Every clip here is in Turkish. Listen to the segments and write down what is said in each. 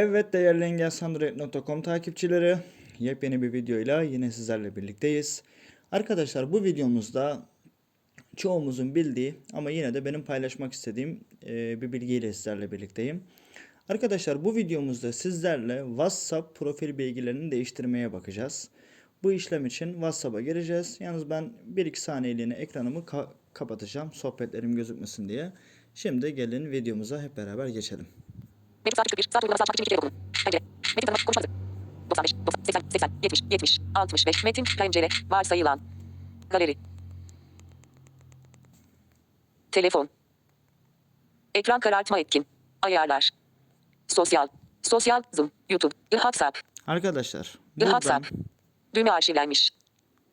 Evet değerli engelsandroid.com takipçileri yepyeni bir videoyla yine sizlerle birlikteyiz. Arkadaşlar bu videomuzda çoğumuzun bildiği ama yine de benim paylaşmak istediğim e, bir bilgiyle sizlerle birlikteyim. Arkadaşlar bu videomuzda sizlerle WhatsApp profil bilgilerini değiştirmeye bakacağız. Bu işlem için WhatsApp'a gireceğiz. Yalnız ben 1-2 saniyeliğine ekranımı ka- kapatacağım sohbetlerim gözükmesin diye. Şimdi gelin videomuza hep beraber geçelim. Mevcut saat 41. Saat uygulaması açmak için 2 kere okudum. Pencere. Metin tanımak konuşma hızı. 95, 90, 80, 80, 70, 70, 65. Metin, pencere, varsayılan. Galeri. Telefon. Ekran karartma etkin. Ayarlar. Sosyal. Sosyal, Zoom, YouTube, WhatsApp, Arkadaşlar buradan WhatsApp. Düğme arşivlenmiş.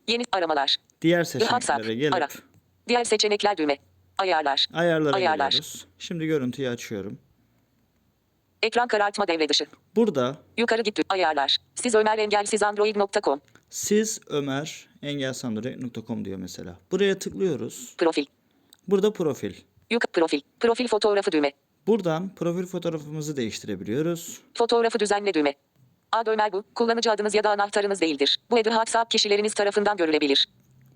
Yeni aramalar. diğer seçeneklere gelip ara. Diğer seçenekler düğme. Ayarlar. ayarlara Ayarlar. geliyoruz. Şimdi görüntüyü açıyorum. Ekran karartma devre dışı. Burada Yukarı git. düğ- Ayarlar. Siz Ömer Engelsiz Android.com. siz Ömer engelsandroid.com diyor mesela. Buraya tıklıyoruz. Profil. Burada profil. Yukarı profil. Profil fotoğrafı düğme. Buradan profil fotoğrafımızı değiştirebiliyoruz. Fotoğrafı düzenle düğme. Ad Ömer bu. Kullanıcı adınız ya da anahtarınız değildir. Bu adı WhatsApp kişileriniz tarafından görülebilir.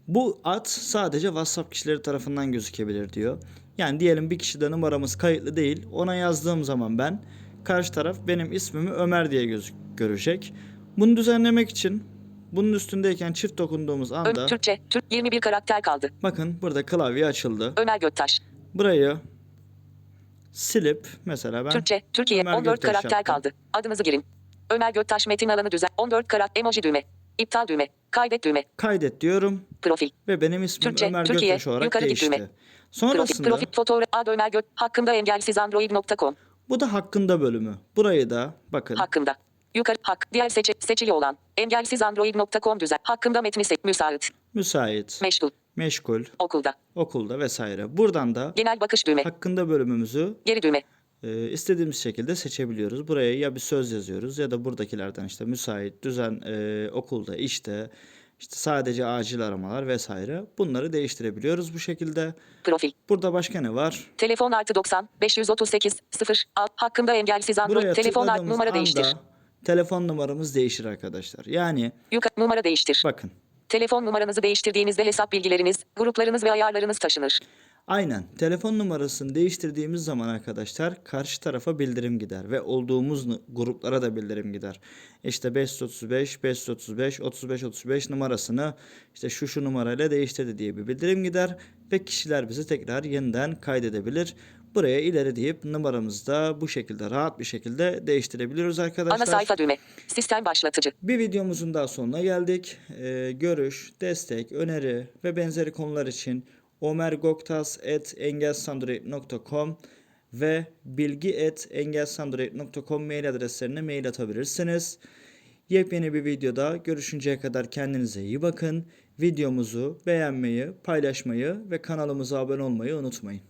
Bu ad sadece WhatsApp kişileri tarafından gözükebilir diyor. Yani diyelim bir kişide numaramız kayıtlı değil. Ona yazdığım zaman ben karşı taraf benim ismimi Ömer diye göz görecek. Bunu düzenlemek için bunun üstündeyken çift dokunduğumuz anda Türkçe. Türk 21 karakter kaldı. bakın burada klavye açıldı. Ömer Göktaş. Burayı silip mesela ben Türkçe. Türkiye. Ömer 14 Göktaş karakter yaptım. kaldı. Adınızı girin. Ömer Göktaş metin alanı düzen. 14 karakter. Emoji düğme. İptal düğme. Kaydet düğme. kaydet diyorum Profil. ve benim ismim Türkçe, Ömer Türkiye, Göktaş olarak yukarı git değişti. düğme. Profil. Sonrasında Profil. Fotoğraf. Ad Ömer Gök. Hakkında engelsiz android.com. bu da hakkında bölümü. Burayı da bakın Hakkında. Yukarı hak. Diğer seçe, seçili olan. Engelsiz android.com düzen. Hakkında metni se- müsait. müsait, Meşgul. meşgul, Okulda. okulda vesaire. Buradan da Genel bakış düğme. hakkında bölümümüzü Geri düğme. e, istediğimiz şekilde seçebiliyoruz. Buraya ya bir söz yazıyoruz ya da buradakilerden işte müsait, düzen, e, okulda, işte, işte sadece acil aramalar vesaire. Bunları değiştirebiliyoruz bu şekilde. Profil. Burada başka ne var? Telefon artı 90 538 0 alt hakkında engelsiz android. Buraya Telefon artı numara değiştir. telefon numaramız değişir arkadaşlar. Yani Yukarı numara değiştir. bakın Telefon numaranızı değiştirdiğinizde hesap bilgileriniz, gruplarınız ve ayarlarınız taşınır. Aynen. Telefon numarasını değiştirdiğimiz zaman arkadaşlar karşı tarafa bildirim gider ve olduğumuz gruplara da bildirim gider. İşte 535, 535, 35 35 numarasını işte şu şu numarayla değiştirdi diye bir bildirim gider ve kişiler bizi tekrar yeniden kaydedebilir. Buraya ileri deyip numaramızı da bu şekilde rahat bir şekilde değiştirebiliyoruz arkadaşlar. Ana sayfa düğme. Sistem başlatıcı. Bir videomuzun daha sonuna geldik. Ee, görüş, destek, öneri ve benzeri konular için omergoktas.engelsandroid.com ve bilgi.engelsandroid.com mail adreslerine mail atabilirsiniz. Yepyeni bir videoda görüşünceye kadar kendinize iyi bakın. Videomuzu beğenmeyi, paylaşmayı ve kanalımıza abone olmayı unutmayın.